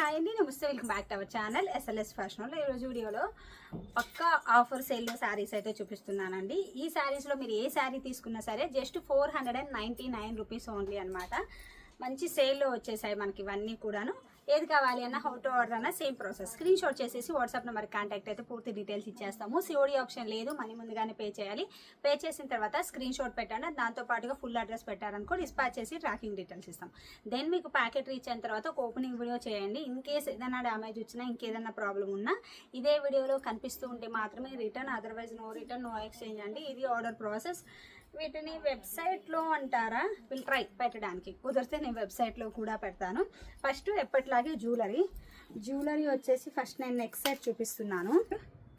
Hi అండి నమస్తే welcome back to our channel SLS ఫ్యాషన్లో ఈరోజు వీడియోలో పక్కా ఆఫర్ సేల్లో శారీస్ అయితే చూపిస్తున్నానండి. ఈ శారీస్లో మీరు ఏ శారీ తీసుకున్నా సరే just four hundred and ninety nine rupees only అనమాట మంచి సేల్లో వచ్చేసాయి మనకి ఇవన్నీ కూడాను. ఏది కావాలి అన్న హౌ టు ఆర్డర్ అన్న సేమ్ ప్రాసెస్ స్క్రీన్ షాట్ చేసేసి వాట్సాప్ నెంబర్ కాంటాక్ట్ అయితే పూర్తి డీటెయిల్స్ ఇచ్చేస్తాము. సిఓడి ఆప్షన్ లేదు మనీ ముందుగానే పే చేయాలి. పే చేసిన తర్వాత స్క్రీన్ షాట్ పెట్టండి. దాంతో పాటుగా ఫుల్ అడ్రస్ పెట్టారనుకో డిస్పాచ్ చేసి ట్రాకింగ్ డీటెయిల్స్ ఇస్తాం. దెన్ మీకు ప్యాకెట్ రీచ్ అయిన తర్వాత ఒక ఓపెనింగ్ వీడియో చేయండి. ఇన్ కేస్ ఏదైనా డ్యామేజ్ వచ్చినా ఇంకేదైనా ప్రాబ్లం ఉన్నా ఇదే వీడియోలో కనిపిస్తూ ఉంటే మాత్రమే return otherwise no return no exchange అండి. ఇది ఆర్డర్ ప్రాసెస్ వీటిని వెబ్సైట్లో అంటారా? విల్ ట్రై పెట్టడానికి. కుదిరితే నేను వెబ్సైట్లో కూడా పెడతాను. ఫస్ట్ ఎప్పటిలాగే జ్యువెలరీ జ్యువెలరీ వచ్చేసి ఫస్ట్ నేను నెక్ సెట్ చూపిస్తున్నాను.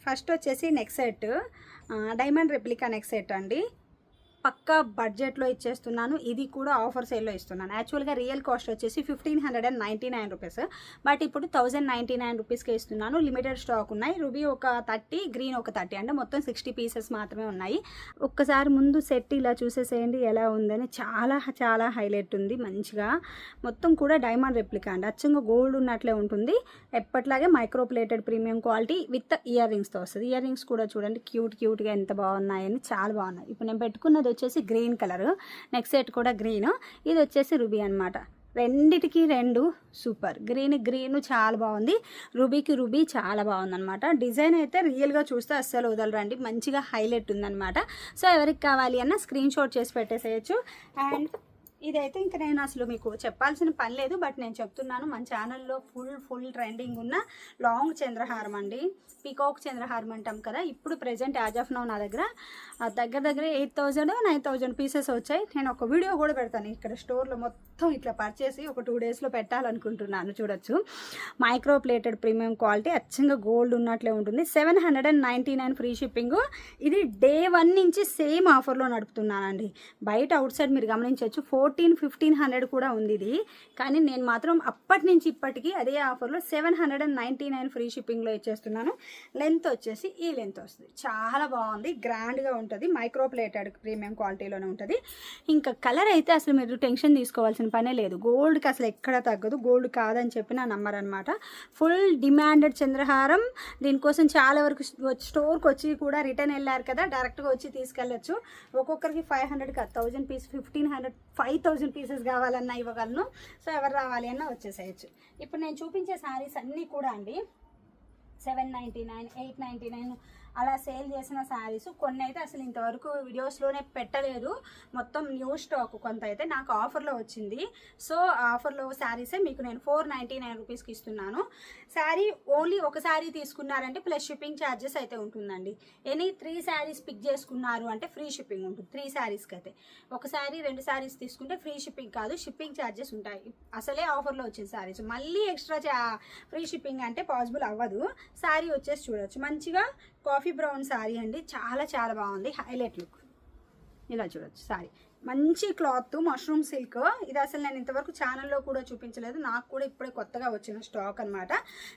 ఫస్ట్ వచ్చేసి neck set diamond replica neck set అండి. పక్కా బడ్జెట్లో ఇచ్చేస్తున్నాను. ఇది కూడా ఆఫర్ సేల్లో ఇస్తున్నాను. యాక్చువల్గా రియల్ కాస్ట్ వచ్చేసి fifteen hundred and ninety nine rupees. But ఇప్పుడు థౌజండ్ నైంటీ నైన్ రూపీస్కి ఇస్తున్నాను. లిమిటెడ్ స్టాక్ ఉన్నాయి. రుబీ ఒక థర్టీ గ్రీన్ ఒక థర్టీ. అంటే మొత్తం సిక్స్టీ పీసెస్ మాత్రమే ఉన్నాయి. ఒక్కసారి ముందు సెట్ ఇలా చూసేసేయండి. ఎలా ఉందని చాలా చాలా హైలైట్ ఉంది. మంచిగా మొత్తం కూడా డైమండ్ రెప్లికా అండి. అచ్చంగా గోల్డ్ ఉన్నట్లే ఉంటుంది. ఎప్పట్లాగే micro plated premium quality with ear రింగ్స్తో వస్తుంది. ఇయర్ రింగ్స్ కూడా చూడండి. క్యూట్ క్యూట్గా ఎంత బాగున్నాయని చాలా బాగున్నాయి. ఇప్పుడు నేను పెట్టుకున్నది వచ్చేసి గ్రీన్ కలర్. నెక్స్ట్ సెట్ కూడా గ్రీన్. ఇది వచ్చేసి రుబీ అనమాట రెండిటికి రెండు సూపర్. గ్రీన్ గ్రీన్ చాలా బాగుంది. రూబీకి రూబీ చాలా బాగుందనమాట డిజైన్ అయితే రియల్గా చూస్తే అస్సలు వదలరండి. మంచిగా హైలైట్ ఉందన్నమాట. సో ఎవరికి కావాలి అన్న స్క్రీన్ షాట్ చేసి పెట్టేసేయచ్చు. అండ్ ఇదైతే ఇంకా నేను అసలు మీకు చెప్పాల్సిన పని లేదు బట్ నేను చెప్తున్నాను మన ఛానల్లో ఫుల్ ఫుల్ ట్రెండింగ్ ఉన్న లాంగ్ చంద్రహారం అండి. పీకాక్ చంద్రహారం అంటాం కదా ఇప్పుడు ప్రజెంట్ యాజ్ ఆఫ్ నో నా దగ్గర. ఆ దగ్గర దగ్గర eight thousand nine thousand pieces వచ్చాయి. నేను ఒక వీడియో కూడా పెడతాను ఇక్కడ స్టోర్లో మొత్తం ఇట్లా పర్చేసి ఒక టూ డేస్లో పెట్టాలనుకుంటున్నాను చూడొచ్చు. మైక్రో ప్లేటెడ్ ప్రీమియం క్వాలిటీ అచ్చంగా గోల్డ్ ఉన్నట్లే ఉంటుంది. Seven hundred and ninety nine free shipping. ఇది డే వన్ నుంచి సేమ్ ఆఫర్లో నడుపుతున్నానండి. బయట అవుట్ సైడ్ మీరు గమనించవచ్చు ఫోర్ ఫోర్టీన్ ఫిఫ్టీన్ హండ్రెడ్ కూడా ఉంది ఇది కానీ నేను మాత్రం అప్పటి నుంచి ఇప్పటికీ అదే ఆఫర్లో seven hundred and ninety nine free షిప్పింగ్లో ఇచ్చేస్తున్నాను. లెంత్ వచ్చేసి ఈ లెంత్ వస్తుంది. చాలా బాగుంది. గ్రాండ్గా ఉంటుంది. మైక్రో ప్లేటెడ్ ప్రీమియం క్వాలిటీలోనే ఉంటుంది. ఇంకా కలర్ అయితే అసలు మీరు టెన్షన్ తీసుకోవాల్సిన పనే లేదు. గోల్డ్కి అసలు ఎక్కడ తగ్గదు. గోల్డ్ కాదని చెప్పి నా నంబర్ అనమాట ఫుల్ డిమాండెడ్ చంద్రహారం. దీనికోసం చాలా వరకు స్టోర్కి వచ్చి కూడా రిటర్న్ వెళ్ళారు కదా. డైరెక్ట్గా వచ్చి తీసుకెళ్ళచ్చు. ఒక్కొక్కరికి ఫైవ్ హండ్రెడ్ కాదు thousand piece fifteen hundred five thousand pieces కావాలన్నా ఇవ్వగలను. సో ఎవరు రావాలి అన్నా వచ్చేసేయచ్చు. ఇప్పుడు నేను చూపించే శారీస్ అన్నీ కూడా అండి. Seven ninety nine eight ninety nine అలా సేల్ చేసిన శారీస్ కొన్ని అయితే అసలు ఇంతవరకు వీడియోస్లోనే పెట్టలేదు. మొత్తం న్యూ స్టాక్ కొంత అయితే నాకు ఆఫర్లో వచ్చింది. సో ఆఫర్లో శారీసే మీకు నేను ఫోర్ నైంటీ నైన్ రూపీస్కి ఇస్తున్నాను. శారీ ఓన్లీ ఒక శారీ తీసుకున్నారంటే ప్లస్ షిప్పింగ్ ఛార్జెస్ అయితే ఉంటుందండి. ఎనీ త్రీ శారీస్ పిక్ చేసుకున్నారు అంటే ఫ్రీ షిప్పింగ్ ఉంటుంది. త్రీ శారీస్కి అయితే. ఒక శారీ రెండు శారీస్ తీసుకుంటే ఫ్రీ షిప్పింగ్ కాదు షిప్పింగ్ ఛార్జెస్ ఉంటాయి. అసలే ఆఫర్లో వచ్చిన శారీస్. మళ్ళీ ఎక్స్ట్రా ఫ్రీ షిప్పింగ్ అంటే పాసిబుల్ అవ్వదు. శారీ వచ్చేసి చూడవచ్చు మంచిగా కాఫీ బ్రౌన్ శారీ అండి. చాలా చాలా బాగుంది. Highlight look. ఇలా చూడొచ్చు. సారీ మంచి క్లాత్ మష్రూమ్ సిల్క్. ఇది అసలు నేను ఇంతవరకు ఛానల్లో కూడా చూపించలేదు. నాకు కూడా ఇప్పుడే కొత్తగా వచ్చిన స్టాక్ అనమాట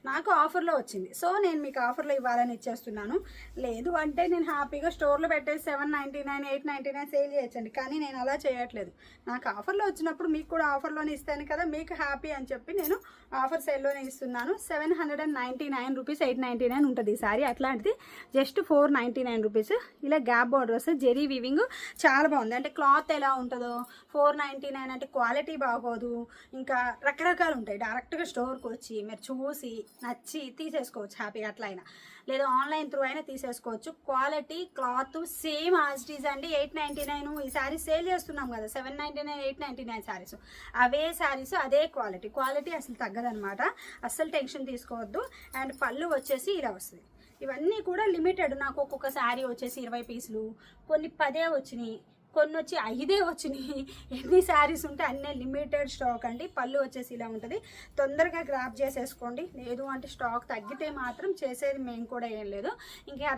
నాకు ఆఫర్లో వచ్చింది. సో నేను మీకు ఆఫర్లో ఇవ్వాలని ఇచ్చేస్తున్నాను. లేదు అంటే నేను హ్యాపీగా స్టోర్లో పెట్టేసి seven ninety nine eight ninety nine sale చేయొచ్చండి. కానీ నేను అలా చేయట్లేదు. నాకు ఆఫర్లో వచ్చినప్పుడు మీకు కూడా ఆఫర్లోనే ఇస్తాను కదా మీకు హ్యాపీ అని చెప్పి నేను ఆఫర్ సేల్లోనే ఇస్తున్నాను. Seven hundred and ninety nine rupees eight ninety nine ఉంటుంది ఈ సారీ. అట్లాంటిది just four ninety nine rupees ఇలా గ్యాప్ బార్డర్ వస్తే జెరీ వీవింగ్ చాలా బాగుంది. అంటే క్లాత్ ఎలా ఉంటుందో. ఫోర్ నైంటీ నైన్ అంటే క్వాలిటీ బాగోదు. ఇంకా రకరకాలు ఉంటాయి. డైరెక్ట్గా స్టోర్కి వచ్చి మీరు చూసి నచ్చి తీసేసుకోవచ్చు హ్యాపీగా అట్లా అయినా లేదా ఆన్లైన్ త్రూ అయినా తీసేసుకోవచ్చు. Quality cloth same as it అండి. ఎయిట్ నైంటీ నైన్ ఈ శారీస్ సేల్ చేస్తున్నాం కదా. Seven ninety nine eight ninety nine saris అవే శారీస్ అదే క్వాలిటీ క్వాలిటీ అసలు తగ్గదనమాట అస్సలు టెన్షన్ తీసుకోవద్దు. అండ్ పళ్ళు వచ్చేసి ఇలా వస్తుంది. ఇవన్నీ కూడా లిమిటెడ్ నాకు ఒక్కొక్క శారీ వచ్చేసి ఇరవై పీసులు. కొన్ని పదే వచ్చినాయి. కొన్ని వచ్చి ఐదే వచ్చినాయి. ఎన్ని శారీస్ ఉంటే అన్నీ లిమిటెడ్ స్టాక్ అండి. పళ్ళు వచ్చేసి ఇలా ఉంటుంది. తొందరగా గ్రాప్ చేసేసుకోండి. లేదు అంటే స్టాక్ తగ్గితే మాత్రం చేసేది మేము కూడా ఏం లేదు. ఇంకా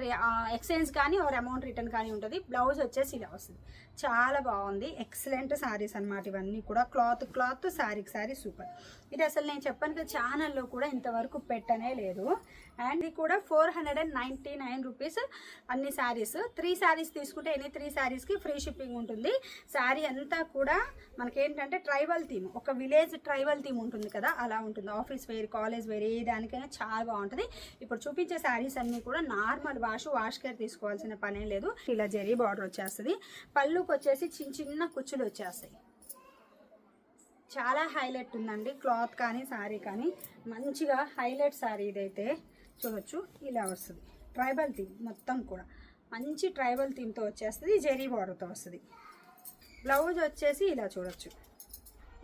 ఎక్స్చేంజ్ కానీ ఆర్ అమౌంట్ రిటర్న్ కానీ ఉంటుంది. బ్లౌజ్ వచ్చేసి ఇలా వస్తుంది. చాలా బాగుంది. ఎక్సలెంట్ శారీస్ అనమాట ఇవన్నీ కూడా. క్లాత్ క్లాత్ శారీకి శారీ సూపర్. ఇది అసలు నేను చెప్పాను కదా ఛానల్లో కూడా ఇంతవరకు పెట్టనే లేదు. అండ్ ఇది కూడా four hundred and ninety nine rupees అన్ని శారీస్. త్రీ శారీస్ తీసుకుంటే ఎనీ త్రీ శారీస్కి ఫ్రీ షిప్పింగ్ షిప్పింగ్ ఉంటుంది. శారీ అంతా కూడా మనకేంటంటే ట్రైబల్ థీమ్. ఒక విలేజ్ ట్రైబల్ థీమ్ ఉంటుంది కదా అలా ఉంటుంది. ఆఫీస్ వేర్ కాలేజ్ వేర్ ఏ దానికైనా చాలా బాగుంటుంది. ఇప్పుడు చూపించే శారీస్ అన్నీ కూడా నార్మల్ వాష్ వాష్ కేర్ తీసుకోవాల్సిన పనే లేదు. ఇలా జరీ బార్డర్ వచ్చేస్తుంది. పళ్ళుకి వచ్చేసి చిన్న చిన్న కుచ్చులు వచ్చేస్తాయి. చాలా హైలైట్ ఉందండి. క్లాత్ కానీ శారీ కానీ మంచిగా హైలైట్ శారీ ఇదైతే చూడొచ్చు. ఇలా వస్తుంది. ట్రైబల్ థీమ్ మొత్తం కూడా. మంచి ట్రైబల్ థీమ్తో వచ్చేస్తుంది జెరీ బార్డర్తో వస్తుంది. బ్లౌజ్ వచ్చేసి ఇలా చూడొచ్చు.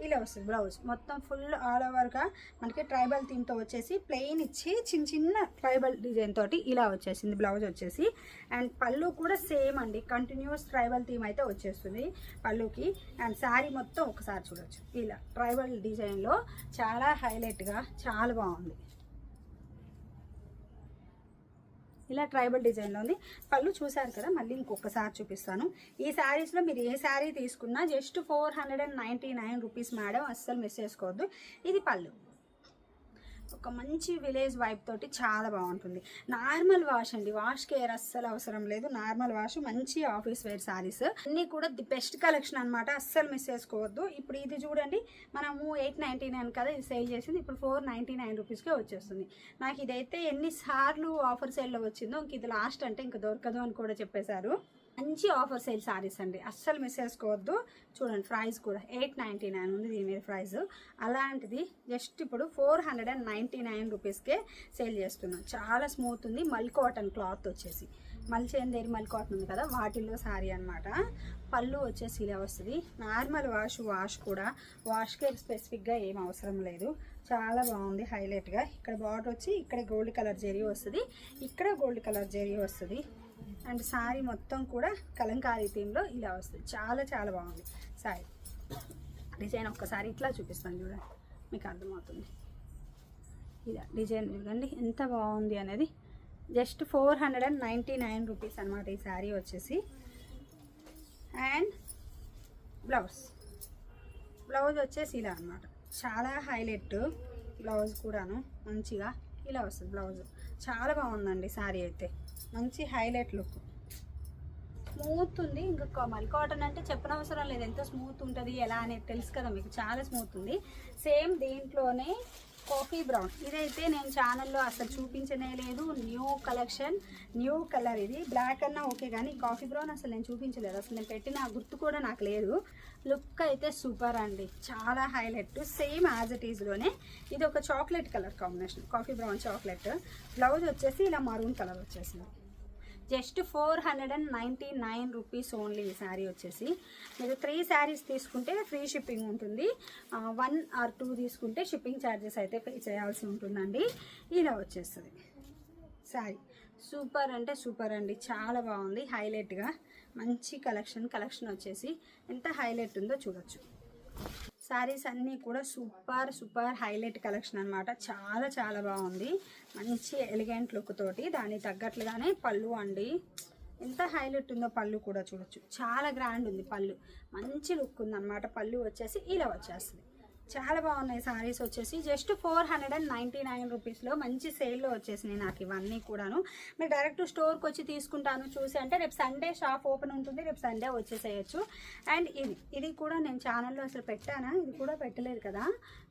ఇలా వస్తుంది బ్లౌజ్. మొత్తం ఫుల్ ఆల్ ఓవర్గా మనకి ట్రైబల్ థీమ్తో వచ్చేసి ప్లెయిన్ ఇచ్చి చిన్న చిన్న ట్రైబల్ డిజైన్ తోటి ఇలా వచ్చేసింది బ్లౌజ్ వచ్చేసి. అండ్ పళ్ళు కూడా సేమ్ అండి. కంటిన్యూస్ ట్రైబల్ థీమ్ అయితే వచ్చేస్తుంది పళ్ళుకి. అండ్ శారీ మొత్తం ఒకసారి చూడొచ్చు. ఇలా ట్రైబల్ డిజైన్లో చాలా హైలైట్గా చాలా బాగుంది. ఇలా ట్రైబల్ డిజైన్లో ఉంది. పళ్ళు చూసారు కదా మళ్ళీ ఇంకొకసారి చూపిస్తాను. ఈ శారీస్లో మీరు ఏ శారీ తీసుకున్నా just four hundred and ninety nine rupees madam అస్సలు మిస్ చేసుకోవద్దు. ఇది పళ్ళు. ఒక మంచి విలేజ్ వైప్ తోటి చాలా బాగుంటుంది. నార్మల్ వాష్ అండి. వాష్ కేర్ అస్సలు అవసరం లేదు. నార్మల్ వాష్ మంచి ఆఫీస్ వేర్ శారీస్ అన్నీ కూడా ది బెస్ట్ కలెక్షన్ అనమాట అస్సలు మిస్ చేసుకోవద్దు. ఇప్పుడు ఇది చూడండి. మనము ఎయిట్ నైంటీ నైన్ కదా ఇది సేల్ చేసింది. ఇప్పుడు ఫోర్ నైంటీ నైన్ రూపీస్కే వచ్చేస్తుంది. నాకు ఇదైతే ఎన్నిసార్లు ఆఫర్ సేల్లో వచ్చిందో ఇంక ఇది లాస్ట్ అంటే ఇంక దొరకదు అని కూడా చెప్పేశారు. మంచి ఆఫర్ సేల్ సారీస్ అండి. అస్సలు మిస్ చేసుకోవద్దు. చూడండి ప్రైస్ కూడా ఎయిట్ నైంటీ నైన్ ఉంది దీని మీద ప్రైస్ అలాంటిది జస్ట్ ఇప్పుడు four hundred and ninety nine రూపీస్కే సేల్ చేస్తున్నాం. చాలా స్మూత్ ఉంది. మల్ కాటన్ క్లాత్ వచ్చేసి. మల్చేందేరి మల్ కాటన్ ఉంది కదా? వాటిల్లో సారీ అన్నమాట. పళ్ళు వచ్చేసి ఇలా వస్తుంది. నార్మల్ వాష్ వాష్ కూడా. వాష్ కేర్ స్పెసిఫిక్గా ఏం అవసరం లేదు. చాలా బాగుంది హైలైట్గా ఇక్కడ బార్డర్ వచ్చి ఇక్కడ గోల్డ్ కలర్ జెరీ వస్తుంది. ఇక్కడ గోల్డ్ కలర్ జెరీ వస్తుంది. అండ్ శారీ మొత్తం కూడా కలంకారీ థీమ్లో ఇలా వస్తుంది. చాలా చాలా బాగుంది శారీ డిజైన్ ఒక్కసారి ఇట్లా చూపిస్తాను చూడండి. మీకు అర్థమవుతుంది. ఇలా డిజైన్ చూడండి. ఎంత బాగుంది అనేది. Just four hundred and ninety nine rupees అనమాట ఈ శారీ వచ్చేసి. And blouse. బ్లౌజ్ వచ్చేసి ఇలా అనమాట చాలా హైలైట్ బ్లౌజ్ కూడాను. మంచిగా ఇలా వస్తుంది బ్లౌజ్. చాలా బాగుందండి శారీ అయితే. మంచి హైలైట్ లుక్. స్మూత్ ఉంది. ఇంకా మల్ కాటన్ అంటే చెప్పనవసరం లేదు. ఎంత స్మూత్ ఉంటుంది ఎలా అనేది తెలుసు కదా మీకు. చాలా స్మూత్ ఉంది. సేమ్ దీంట్లోనే కాఫీ బ్రౌన్. ఇదైతే నేను ఛానల్లో అసలు చూపించనే లేదు. న్యూ కలెక్షన్ న్యూ కలర్ ఇది. బ్లాక్ అన్నా ఓకే కానీ కాఫీ బ్రౌన్ అసలు నేను చూపించలేదు. అసలు నేను పెట్టిన గుర్తు కూడా నాకు లేదు. లుక్ అయితే సూపర్ అండి. చాలా హైలైట్. సేమ్ యాజ్ ఇట్ ఈజ్లోనే ఇది ఒక chocolate colour combination. Coffee brown chocolate. Blouse వచ్చేసి ఇలా మరూన్ కలర్ వచ్చేసింది. Just four hundred and ninety nine rupees only ఈ శారీ వచ్చేసి. మీరు త్రీ శారీస్ తీసుకుంటే ఫ్రీ షిప్పింగ్ ఉంటుంది. వన్ ఆర్ టూ తీసుకుంటే షిప్పింగ్ ఛార్జెస్ అయితే పే చేయాల్సి ఉంటుందండి. ఇలా వచ్చేస్తుంది. శారీ సూపర్ అంటే సూపర్ అండి. చాలా బాగుంది. హైలైట్గా మంచి కలెక్షన్ కలెక్షన్ వచ్చేసి ఎంత హైలైట్ ఉందో చూడొచ్చు. శారీస్ అన్నీ కూడా సూపర్ సూపర్ హైలైట్ కలెక్షన్ అనమాట చాలా చాలా బాగుంది. మంచి ఎలిగెంట్ లుక్ తోటి దానికి తగ్గట్లుగానే పళ్ళు అండి. ఎంత హైలైట్ ఉందో పళ్ళు కూడా చూడొచ్చు. చాలా గ్రాండ్ ఉంది పళ్ళు. మంచి లుక్ ఉందన్నమాట. పళ్ళు వచ్చేసి ఇలా వచ్చేస్తుంది. చాలా బాగున్నాయి సారీస్ వచ్చేసి. Just four hundred and ninety nine రూపీస్లో మంచి సేల్లో వచ్చేసినాయి నాకు ఇవన్నీ కూడాను. మీరు డైరెక్ట్ స్టోర్కి వచ్చి తీసుకుంటాను చూసి అంటే రేపు సండే షాప్ ఓపెన్ ఉంటుంది రేపు సండే వచ్చేసేయచ్చు. అండ్ ఇది ఇది కూడా నేను ఛానల్లో అసలు పెట్టానా? ఇది కూడా పెట్టలేదు కదా.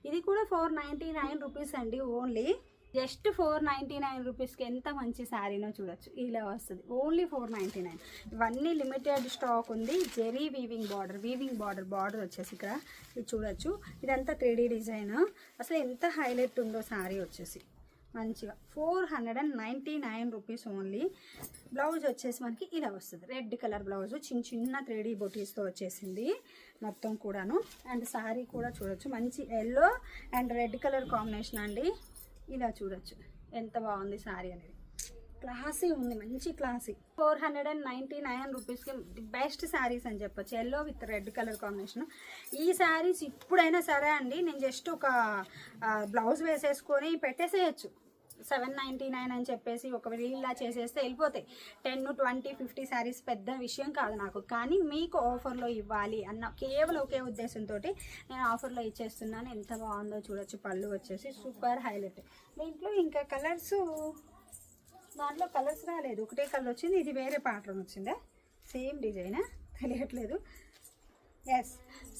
ఇది కూడా ఫోర్ నైంటీ నైన్ రూపీస్ అండి only just four ninety nine రూపీస్కి ఎంత మంచి శారీనో చూడొచ్చు. ఇలా వస్తుంది. Only four ninety nine. ఇవన్నీ లిమిటెడ్ స్టాక్ ఉంది. Zari weaving border weaving border border వచ్చేసి ఇక్కడ ఇది చూడొచ్చు. ఇదంతా త్రీ డిజైన్. అసలు ఎంత హైలైట్ ఉందో శారీ వచ్చేసి. మంచిగా. Four hundred and ninety nine rupees only. Blouse వచ్చేసి మనకి ఇలా వస్తుంది. Red colour blouse. చిన్న చిన్న త్రీడీ బొటీస్తో వచ్చేసింది మొత్తం కూడాను. అండ్ శారీ కూడా చూడొచ్చు. మంచి yellow and red colour combination అండి. ఇలా చూడొచ్చు. ఎంత బాగుంది శారీ అనేది. క్లాసీ ఉంది మంచి classy. Four hundred and ninety nine రూపీస్కి ది బెస్ట్ శారీస్ అని చెప్పొచ్చు. Yellow with red colour combination ఈ శారీస్ ఇప్పుడైనా సరే అండి నేను జస్ట్ ఒక బ్లౌజ్ వేసేసుకొని పెట్టేసేయచ్చు. సెవెన్ నైంటీ నైన్ అని చెప్పేసి ఒక ఇలా చేసేస్తే వెళ్ళిపోతాయి. టెన్ ట్వంటీ ఫిఫ్టీ శారీస్ పెద్ద విషయం కాదు నాకు. కానీ మీకు ఆఫర్లో ఇవ్వాలి అన్న కేవలం ఒకే ఉద్దేశంతో నేను ఆఫర్లో ఇచ్చేస్తున్నాను. ఎంత బాగుందో చూడొచ్చు. పళ్ళు వచ్చేసి సూపర్ హైలైట్ దీంట్లో ఇంకా కలర్స్ దాంట్లో కలర్స్ రాలేదు. ఒకటే కలర్ వచ్చింది. ఇది వేరే ప్యాటర్న్ వచ్చిందా? సేమ్ డిజైనా తెలియట్లేదు. ఎస్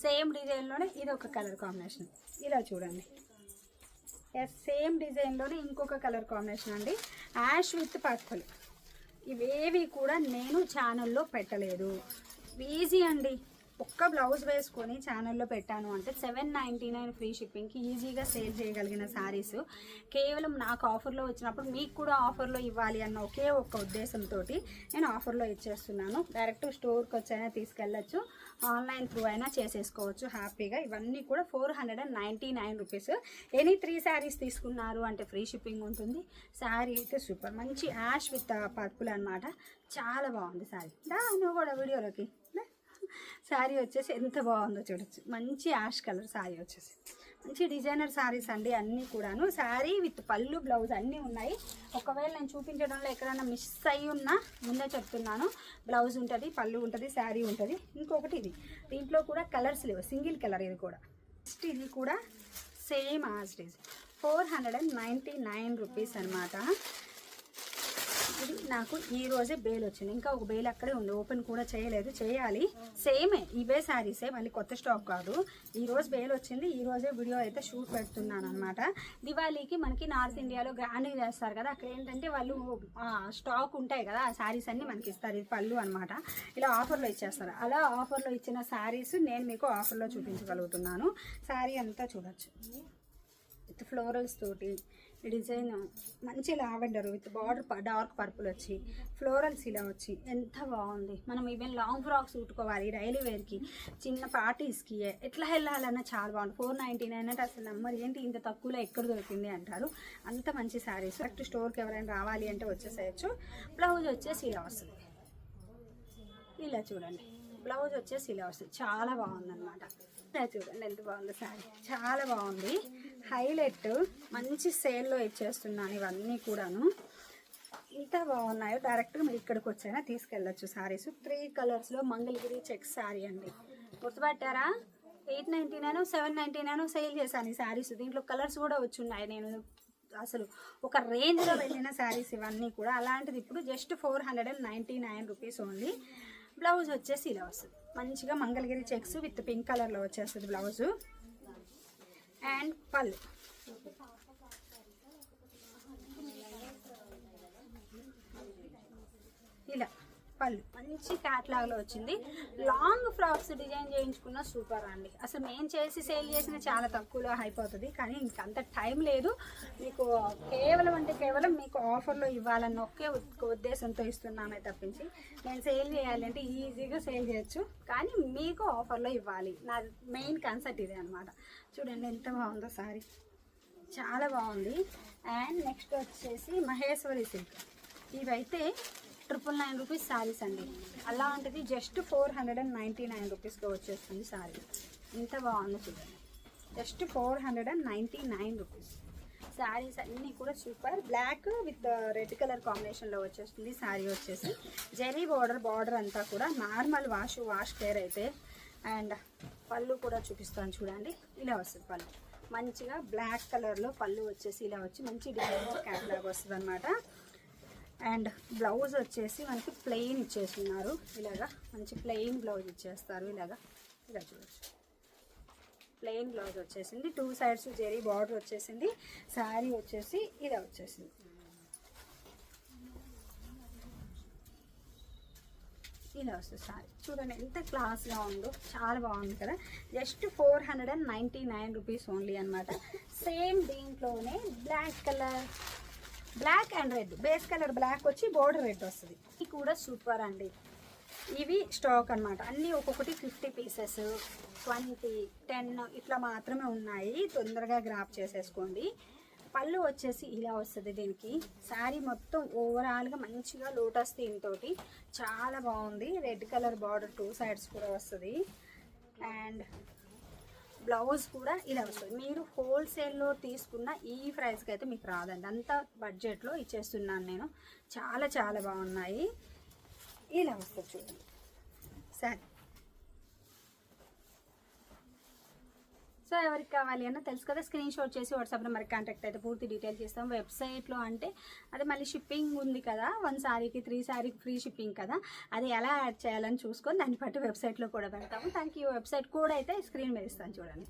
సేమ్ డిజైన్లోనే ఇది ఒక కలర్ కాంబినేషన్ ఇలా చూడండి. ఎస్ సేమ్ డిజైన్లోనే ఇంకొక కలర్ కాంబినేషన్ అండి. యాష్ విత్ పర్పుల్ ఇవేవి కూడా నేను ఛానల్లో పెట్టలేదు. ఈజీ అండి. ఒక్క బ్లౌజ్ వేసుకొని ఛానల్లో పెట్టాను అంటే సెవెన్ నైంటీ నైన్ ఫ్రీ షిప్పింగ్కి ఈజీగా సేల్ చేయగలిగిన శారీస్ కేవలం నాకు ఆఫర్లో వచ్చినప్పుడు మీకు కూడా ఆఫర్లో ఇవ్వాలి అన్న ఒకే ఒక్క ఉద్దేశంతో నేను ఆఫర్లో ఇచ్చేస్తున్నాను. డైరెక్ట్ స్టోర్కి వచ్చైనా తీసుకెళ్ళచ్చు. ఆన్లైన్ త్రూ అయినా చేసేసుకోవచ్చు. హ్యాపీగా ఇవన్నీ కూడా four hundred and ninety nine rupees any three saris తీసుకున్నారు అంటే ఫ్రీ షిప్పింగ్ ఉంటుంది. శారీ అయితే సూపర్ మంచి యాష్ విత్ పర్పుల్ అన్నమాట. చాలా బాగుంది శారీ దా నువ్వు కూడా వీడియోలోకి శారీ వచ్చేసి ఎంత బాగుందో చూడొచ్చు మంచి యాష్ కలర్ శారీ వచ్చేసి. మంచి డిజైనర్ శారీస్ అండి అన్నీ కూడాను. శారీ విత్ పళ్ళు బ్లౌజ్ అన్నీ ఉన్నాయి. ఒకవేళ నేను చూపించడంలో ఎక్కడైనా మిస్ అయ్యి ఉన్నా ముందే చెప్తున్నాను. బ్లౌజ్ ఉంటుంది పళ్ళు ఉంటుంది శారీ ఉంటుంది. ఇంకొకటి ఇది. దీంట్లో కూడా కలర్స్ లేవు. సింగిల్ కలర్ ఇది కూడా. నెక్స్ట్ ఇది కూడా same as these four hundred and ninety nine rupees అనమాట ఇది నాకు ఈ రోజే బేల్ వచ్చింది. ఇంకా ఒక బేల్ అక్కడే ఉంది. ఓపెన్ కూడా చేయలేదు. చేయాలి. సేమే ఇవే శారీసే మళ్ళీ కొత్త స్టాక్ కాదు. ఈ రోజు బేల్ వచ్చింది. ఈ రోజే వీడియో అయితే షూట్ పెడుతున్నాను అనమాట దివాళీకి మనకి నార్త్ ఇండియాలో గ్రాండ్గా చేస్తారు కదా. అక్కడ ఏంటంటే వాళ్ళు స్టాక్ ఉంటాయి కదా. ఆ శారీస్ అన్ని మనకి ఇస్తారు. ఇది పళ్ళు అనమాట ఇలా ఆఫర్లో ఇచ్చేస్తారు. అలా ఆఫర్లో ఇచ్చిన శారీస్ నేను మీకు ఆఫర్లో చూపించగలుగుతున్నాను. శారీ అంతా చూడొచ్చు. విత్ ఫ్లోరల్స్ తోటి. డిజైన్ మంచి lavender with border dark purple వచ్చి ఫ్లోరల్స్ ఇలా వచ్చి ఎంత బాగుంది. మనం ఈవెన్ లాంగ్ ఫ్రాక్స్ ఉట్టుకోవాలి డైలీ వేర్కి చిన్న పార్టీస్కి ఎట్లా వెళ్ళాలన్నా చాలా బాగుంది. ఫోర్ నైంటీ నైన్ అంటే అసలు నెంబర్ ఏంటి? ఇంత తక్కువలో ఎక్కడ దొరికింది అంటారు. అంత మంచి శారీస్ కరెక్ట్ స్టోర్కి ఎవరైనా రావాలి అంటే వచ్చేసేయచ్చు. బ్లౌజ్ వచ్చేసి ఇలా వస్తుంది. ఇలా చూడండి. బ్లౌజ్ వచ్చేసి ఇలా వస్తుంది. చాలా బాగుందన్నమాట. ఇలా చూడండి ఎంత బాగుంది శారీ చాలా బాగుంది. హైలైట్. మంచి సేల్లో ఇచ్చేస్తున్నాను ఇవన్నీ కూడాను. ఇంత బాగున్నాయో డైరెక్ట్గా మీరు ఇక్కడికి వచ్చైనా తీసుకెళ్ళచ్చు శారీస్ త్రీ కలర్స్లో మంగళగిరి చెక్ శారీ అండి. గుర్తుపట్టారా? Eight ninety nine seven ninety nine sale చేశాను ఈ శారీస్ దీంట్లో కలర్స్ కూడా వచ్చున్నాయి. నేను అసలు ఒక రేంజ్లో వెళ్ళిన శారీస్ ఇవన్నీ కూడా. అలాంటిది ఇప్పుడు just four hundred and ninety nine rupees only blouse వచ్చేసి ఇలా వస్తుంది. మంచిగా మంగళగిరి చెక్స్ విత్ పింక్ కలర్లో వచ్చేస్తుంది బ్లౌజు అండ్ పళ్ళు ఇలా పళ్ళు. మంచి క్యాట్లాగ్లో వచ్చింది. లాంగ్ ఫ్రాక్స్ డిజైన్ చేయించుకున్న సూపర్ అండి. అసలు మేము చేసి సేల్ చేసిన చాలా తక్కువలో అయిపోతుంది. కానీ ఇంకంత టైం లేదు. మీకు కేవలం అంటే కేవలం మీకు ఆఫర్లో ఇవ్వాలన్న ఒకే ఉద్దేశంతో ఇస్తున్నామే తప్పించి నేను సేల్ చేయాలంటే ఈజీగా సేల్ చేయొచ్చు. కానీ మీకు ఆఫర్లో ఇవ్వాలి. నా మెయిన్ కన్సర్ట్ ఇదే అనమాట చూడండి ఎంత బాగుందో సారీ చాలా బాగుంది. అండ్ నెక్స్ట్ వచ్చేసి మహేశ్వరి సిల్క్ ఇవైతే ట్రిపుల్ నైన్ రూపీస్ శారీస్ అండి. అలాంటిది just four hundred and ninety nine రూపీస్కి వచ్చేస్తుంది శారీ ఇంత బాగుంది చూడండి. Just four hundred and ninety nine rupees saris అన్నీ కూడా super black with red colour కాంబినేషన్లో వచ్చేస్తుంది. శారీ వచ్చేసి జెరీ బార్డర్ బార్డర్ అంతా కూడా నార్మల్ వాష్ వాష్ కేర్ అయితే. అండ్ పళ్ళు కూడా చూపిస్తాను చూడండి. ఇలా వస్తుంది పళ్ళు. మంచిగా బ్లాక్ కలర్లో పళ్ళు వచ్చేసి ఇలా వచ్చి మంచి డిజైన్ క్యాట్లాగ్ వస్తుంది అనమాట అండ్ బ్లౌజ్ వచ్చేసి మనకి ప్లెయిన్ ఇచ్చేస్తున్నారు. ఇలాగా మంచి ప్లెయిన్ బ్లౌజ్ ఇచ్చేస్తారు. ఇలాగా ఇలా చూడొచ్చు. ప్లెయిన్ బ్లౌజ్ వచ్చేసింది. టూ సైడ్స్ జెరీ బార్డర్ వచ్చేసింది. శారీ వచ్చేసి ఇలా వచ్చేసింది. ఇలా వస్తుంది సారీ చూడండి ఎంత క్లాస్గా ఉందో చాలా బాగుంది కదా. Just four hundred and ninety nine rupees only అనమాట సేమ్ దీంట్లోనే black colour black and red base colour black వచ్చి బోర్డర్ రెడ్ వస్తుంది. ఇది కూడా సూపర్ అండి. ఇవి స్టాక్ అన్నమాట. అన్నీ ఒక్కొక్కటి ఫిఫ్టీ పీసెస్ ట్వంటీ టెన్ ఇట్లా మాత్రమే ఉన్నాయి. తొందరగా గ్రాప్ చేసేసుకోండి. పళ్ళు వచ్చేసి ఇలా వస్తుంది దీనికి. శారీ మొత్తం ఓవరాల్గా మంచిగా లోటస్ థీమ్ తోటి చాలా బాగుంది. Red colour border two sides కూడా వస్తుంది. అండ్ బ్లౌజ్ కూడా ఇలా వస్తుంది. మీరు హోల్సేల్లో తీసుకున్న ఈ ప్రైస్కి అయితే మీకు రాదండి. అంత బడ్జెట్లో ఇచ్చేస్తున్నాను నేను. చాలా చాలా బాగున్నాయి. ఇలా వస్తుంది చూడండి. సరే సో ఎవరికి కావాలి అన్న తెలుసు కదా స్క్రీన్ షాట్ చేసి వాట్సాప్లో మరి కాంటాక్ట్ అయితే పూర్తి డీటెయిల్స్ ఇస్తాం. వెబ్సైట్లో అంటే అది మళ్ళీ షిప్పింగ్ ఉంది కదా వన్ శారీకి త్రీ శారీకి ఫ్రీ షిప్పింగ్ కదా అది ఎలా యాడ్ చేయాలని చూసుకొని దాన్ని బట్టి వెబ్సైట్లో కూడా పెడతాము. దానికి వెబ్సైట్ కూడా అయితే స్క్రీన్ మీద ఇస్తాను చూడండి.